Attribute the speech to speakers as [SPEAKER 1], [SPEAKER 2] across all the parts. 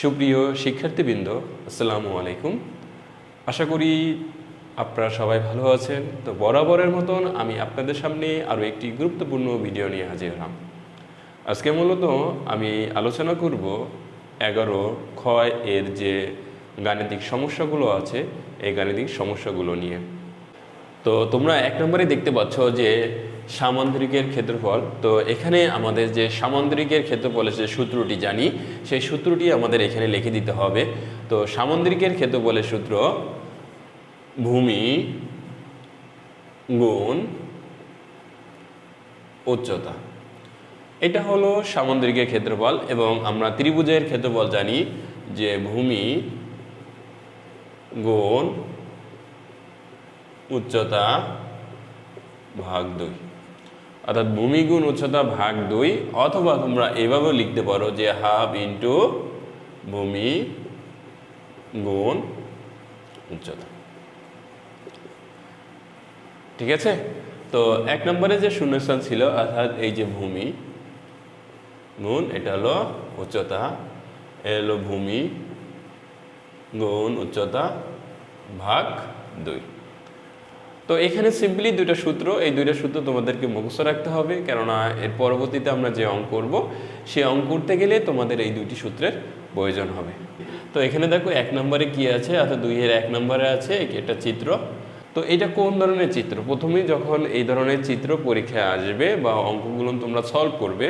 [SPEAKER 1] সুপ্রিয় শিক্ষার্থীবৃন্দ, আসসালামু আলাইকুম। আশা করি আপনারা সবাই ভালো আছেন। তো বরাবরের মতন আমি আপনাদের সামনে আরও একটি গুরুত্বপূর্ণ ভিডিও নিয়ে হাজির হলাম। আজকে মূলত আমি আলোচনা করব এগারো ক্ষয় এর যে গাণিতিক সমস্যাগুলো আছে, এই গাণিতিক সমস্যাগুলো নিয়ে। তো তোমরা এক নম্বরে দেখতে পাচ্ছ যে সামান্তরিকের ক্ষেত্রফল। তো এখানে আমাদের যে সামান্তরিকের ক্ষেত্রফলের যে সূত্রটি জানি, সেই সূত্রটি আমাদের এখানে লিখে দিতে হবে। তো সামান্তরিকের ক্ষেত্রফলের সূত্র ভূমি গুণ উচ্চতা। এটা হলো সামুদ্রিকের ক্ষেত্রফল এবং আমরা ত্রিভুজের ক্ষেত্রফল জানি যে ভূমি গুণ উচ্চতা ভাগ দুই। অর্থাৎ ভূমি গুণ উচ্চতা ভাগ দুই, অথবা তোমরা এভাবেও লিখতে পারো যে হাফ ইন্টু ভূমি গুণ উচ্চতা। ঠিক আছে? তো এক নম্বরে যে শূন্যস্থান ছিল, অর্থাৎ এই যে ভূমি গুণ, এটা হলো উচ্চতা, এ হলো ভূমি গুণ উচ্চতা ভাগ দুই। তো এখানে সিম্পলি দুইটা সূত্র, এই দুইটা সূত্র তোমাদেরকে মুখস্থ রাখতে হবে। কেননা এর পরবর্তীতে আমরা যে অঙ্ক করব সেই অঙ্ক করতে গেলে তোমাদের এই দুইটি সূত্রের প্রয়োজন হবে। তো এখানে দেখো এক নম্বরে কি আছে? অর্থাৎ দুইয়ের এক নম্বরে আছে একটা চিত্র? তো এটা কোন ধরনের চিত্র? প্রথমেই যখন এই ধরনের চিত্র পরীক্ষায় আসবে বা অঙ্কগুলো তোমরা সলভ করবে,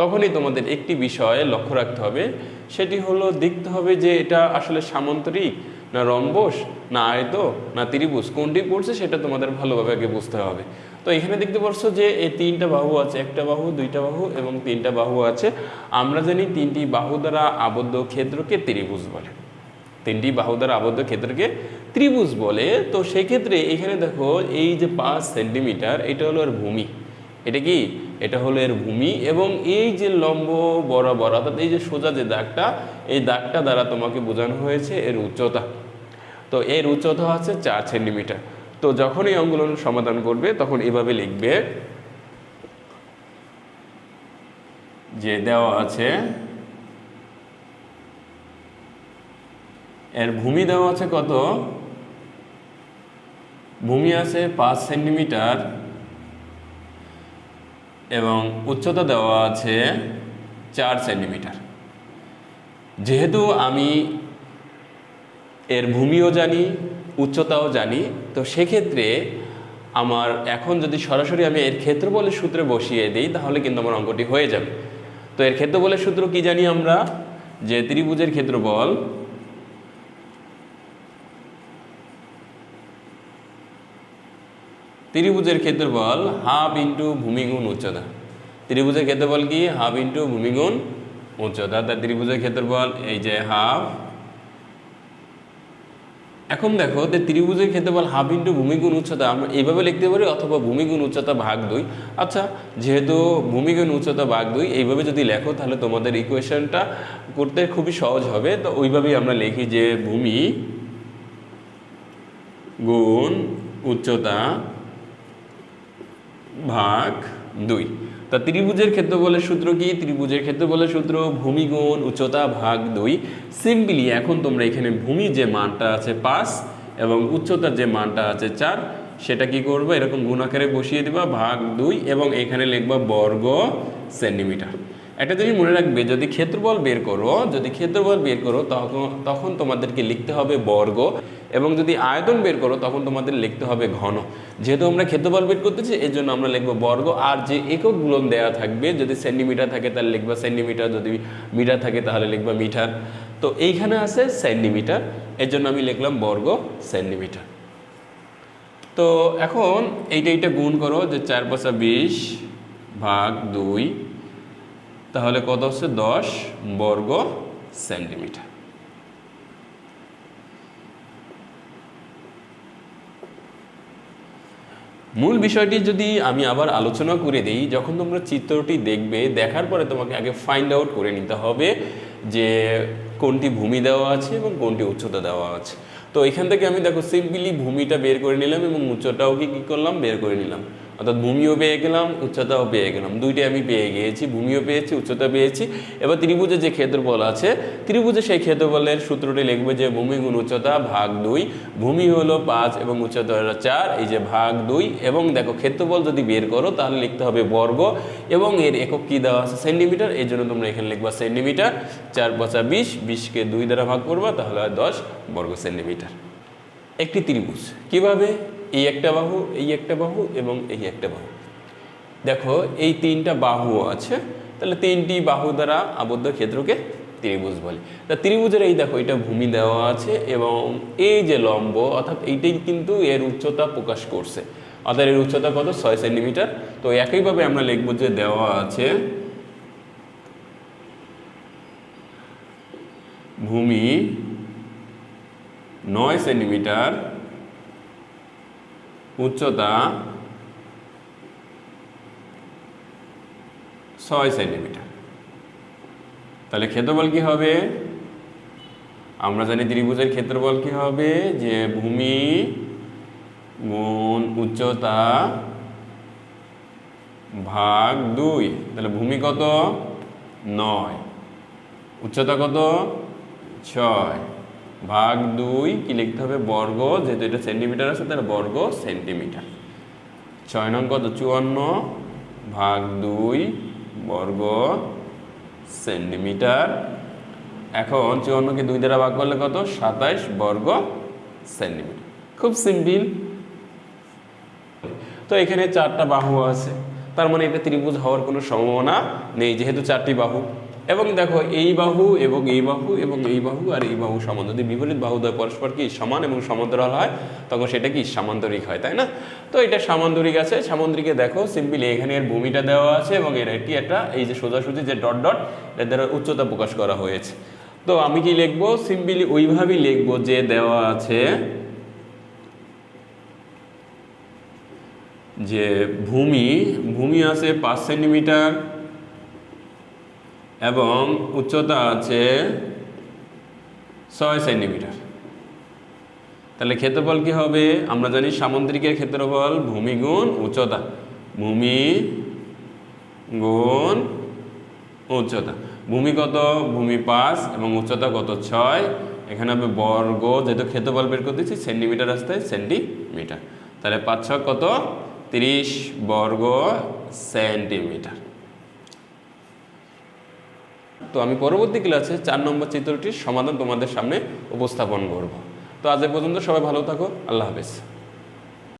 [SPEAKER 1] তখনই তোমাদের একটি বিষয়ে লক্ষ্য রাখতে হবে। সেটি হলো দেখতে হবে যে এটা আসলে সামন্তরিক না রম্বস না আয়ত, না ত্রিভুজ, কোনটি পড়ছে সেটা তোমাদের ভালোভাবে আগে বুঝতে হবে। তো এখানে দেখতে পাচ্ছ যে এই তিনটা বাহু আছে, একটা বাহু, দুইটা বাহু এবং তিনটা বাহু আছে। আমরা জানি তিনটি বাহু দ্বারা আবদ্ধ ক্ষেত্রকে ত্রিভুজ বলে। তিনটি বাহু দ্বারা আবদ্ধ ক্ষেত্রকে ত্রিভুজ বলে। তো সেক্ষেত্রে এখানে দেখো, এই যে পাঁচ সেন্টিমিটার, এটা হলো এর ভূমি। এটা কি? এটা হলো এর ভূমি এবং এই যে লম্ব বরাবর, অর্থাৎ এই যে সোজা যে দাগটা, এই দাগটা দ্বারা তোমাকে বোঝানো হয়েছে এর উচ্চতা। তো এর উচ্চতা হচ্ছে চার সেন্টিমিটার। তো যখন এই অঙ্গুলন সমাধান করবে, তখন এভাবে লিখবে যে দেওয়া আছে, এর ভূমি দেওয়া আছে কত? ভূমি আছে পাঁচ সেন্টিমিটার এবং উচ্চতা দেওয়া আছে চার সেন্টিমিটার। যেহেতু আমি এর ভূমিও জানি, উচ্চতাও জানি। তো সেক্ষেত্রে আমার এখন যদি সরাসরি আমি এর ক্ষেত্রফলের সূত্রে বসিয়ে দিই, তাহলে কিন্তু আমার অঙ্কটি হয়ে যাবে। তো এর ক্ষেত্রফলের সূত্র কি জানি আমরা? যে ত্রিভুজের ক্ষেত্রফল ত্রিভুজের ক্ষেত্রফল হাফ ইন্টু ভূমিগুণ উচ্চতা। ত্রিভুজের ক্ষেত্রফল কি? হাফ ইন্টু ভূমিগুণ উচ্চতা। তার ত্রিভুজের ক্ষেত্রফল এই যে হাফ এখন দেখো যে ত্রিভুজের ক্ষেত্রফল হাফ ইন্টু ভূমিগুণ উচ্চতা, আমরা এইভাবে লিখতে পারি, অথবা ভূমিগুণ উচ্চতা ভাগ দুই। আচ্ছা যেহেতু ভূমিগুণ উচ্চতা ভাগ দুই, এইভাবে যদি লেখো, তাহলে তোমাদের ইকুয়েশনটা করতে খুবই সহজ হবে। তো ওইভাবেই আমরা লিখি যে ভূমি গুণ উচ্চতা ভাগ দুই। তা ত্রিভুজের ক্ষেত্রফলের সূত্র কি? ত্রিভুজের ক্ষেত্রফলের সূত্র ভূমিগুণ উচ্চতা ভাগ দুই। সিম্পলি এখন তোমরা এখানে ভূমি যে মানটা আছে পাঁচ এবং উচ্চতার যে মানটা আছে চার, সেটা কি করবে? এরকম গুণাকারে বসিয়ে দিবা, ভাগ দুই, এবং এখানে লিখবা বর্গ সেন্টিমিটার। একটা জিনিস মনে রাখবে, যদি ক্ষেত্রফল বের করো, যদি ক্ষেত্রফল বের করো, তখন তখন তোমাদেরকে লিখতে হবে বর্গ এবং যদি আয়তন বের করো, তখন তোমাদের লিখতে হবে ঘন। যেহেতু আমরা ক্ষেত্রফল বের করতেছি এই জন্য আমরা লিখব বর্গ। আর যে একক এককগুলো দেওয়া থাকবে, যদি সেন্টিমিটার থাকে, তাহলে লিখবা সেন্টিমিটার, যদি মিটার থাকে, তাহলে লিখবা মিটার। তো এইখানে আছে সেন্টিমিটার এর জন্য আমি লিখলাম বর্গ সেন্টিমিটার। তো এখন এইটা এইটা গুণ করো, যে চার পাঁচা বিশ ভাগ দুই তাহলে কত হচ্ছে? দশ বর্গ সেন্টিমিটার। মূল বিষয়টি যদি আমি আবার আলোচনা করে দিই, যখন তোমরা চিত্রটি দেখবে, দেখার পরে তোমাকে আগে ফাইন্ড আউট করে নিতে হবে যে কোনটি ভূমি দেওয়া আছে এবং কোনটি উচ্চতা দেওয়া আছে। তো এখান থেকে আমি দেখো সিম্পলি ভূমিটা বের করে নিলাম এবং উচ্চটাও কি কী করলাম? বের করে নিলাম। অর্থাৎ ভূমিও পেয়ে গেলাম, উচ্চতাও পেয়ে গেলাম। দুইটাই আমি পেয়ে গিয়েছি, ভূমিও পেয়েছি, উচ্চতা পেয়েছি। এবার ত্রিভুজে যে ক্ষেত্রফল আছে, ত্রিভুজে সেই ক্ষেত্রফলের সূত্রটি লিখবে যে ভূমি গুণ উচ্চতা ভাগ দুই। ভূমি হলো পাঁচ এবং উচ্চতা হলো চার, এই যে ভাগ দুই। এবং দেখো, ক্ষেত্রফল যদি বের করো, তাহলে লিখতে হবে বর্গ। এবং এর একক কী দেওয়া আছে? সেন্টিমিটার। এই জন্য তোমরা এখানে লিখবা সেন্টিমিটার। চার পঁচা বিশ, বিশকে দুই দ্বারা ভাগ করবা, তাহলে হয় দশ বর্গ সেন্টিমিটার। একটি ত্রিভুজ। কীভাবে? এই একটা বাহু, এই একটা বাহু এবং এই একটা বাহু। দেখো, এই তিনটা বাহু আছে। তাহলে তিনটি বাহু দ্বারা আবদ্ধ ক্ষেত্রকে ত্রিভুজ বলে। তা ত্রিভুজের এই দেখো, এটা ভূমি দেওয়া আছে এবং এই যে লম্ব, অর্থাৎ এইটাই কিন্তু এর উচ্চতা প্রকাশ করছে। অর্থাৎ এর উচ্চতা কত? ছয় সেন্টিমিটার। তো একইভাবে আমরা লিখব যে দেওয়া আছে ভূমি নয় সেন্টিমিটার উচ্চতা ছয় সেন্টিমিটার। তাহলে ক্ষেত্রফল কি হবে? আমরা জানি ত্রিভুজের ক্ষেত্রফল কি হবে? যে ভূমি গুণ উচ্চতা ভাগ দুই। তাহলে ভূমি কত? নয়। উচ্চতা কত? ছয়। ভাগ দুই, কি লিখতে হবে? বর্গ, যেহেতু এটা সেন্টিমিটার আছে, তাহলে বর্গ সেন্টিমিটার ছয় নং কত? চুয়ান্ন। ভাগ দুই, বর্গ সেন্টিমিটার এখন চুয়ান্নকে দুই দ্বারা ভাগ করলে কত? সাতাইশ বর্গ সেন্টিমিটার খুব সিম্পল। তো এখানে চারটা বাহু আছে। তার মানে এটা ত্রিভুজ হওয়ার কোনো সম্ভাবনা নেই, যেহেতু চারটি বাহু। এবং দেখো, এই বাহু এবং এই বাহু এবং এই বাহু আর এই বাহু সমান। যদি বিপরীত বাহু দ্বয় পরস্পর কি সমান এবং সমান্তরাল হয়, তখন সেটা কি সামান্তরিক হয়, তাই না? তো এটা সামান্তরিক আছে। সামান্তরিকে দেখো, সিম্পলি এখানে এর ভূমিটা দেওয়া আছে এবং এর একটি একটা, এই যে সোজাসুজি যে ডট ডট, এর দ্বারা উচ্চতা প্রকাশ করা হয়েছে। তো আমি কি লিখব? সিম্পলি ওইভাবেই লিখব যে দেওয়া আছে যে ভূমি ভূমি আছে পাঁচ সেন্টিমিটার এবং উচ্চতা আছে ছয় সেন্টিমিটার। তাহলে ক্ষেত্রফল কি হবে? আমরা জানি সামুদ্রিকের ক্ষেত্রফল ভূমি গুণ উচ্চতা। ভূমি গুণ উচ্চতা। ভূমি কত? ভূমি পাঁচ এবং উচ্চতা কত? ছয়। এখানে হবে বর্গ যেহেতু ক্ষেত্রফল বের করে দিচ্ছি সেন্টিমিটার আসতে সেন্টিমিটার। তাহলে পাঁচ কত? তিরিশ বর্গ সেন্টিমিটার। তো আমি পরবর্তী ক্লাসে চার নম্বর চিত্রটির সমাধান তোমাদের সামনে উপস্থাপন করব। তো আজ পর্যন্ত সবাই ভালো থাকো, আল্লাহ হাফেজ।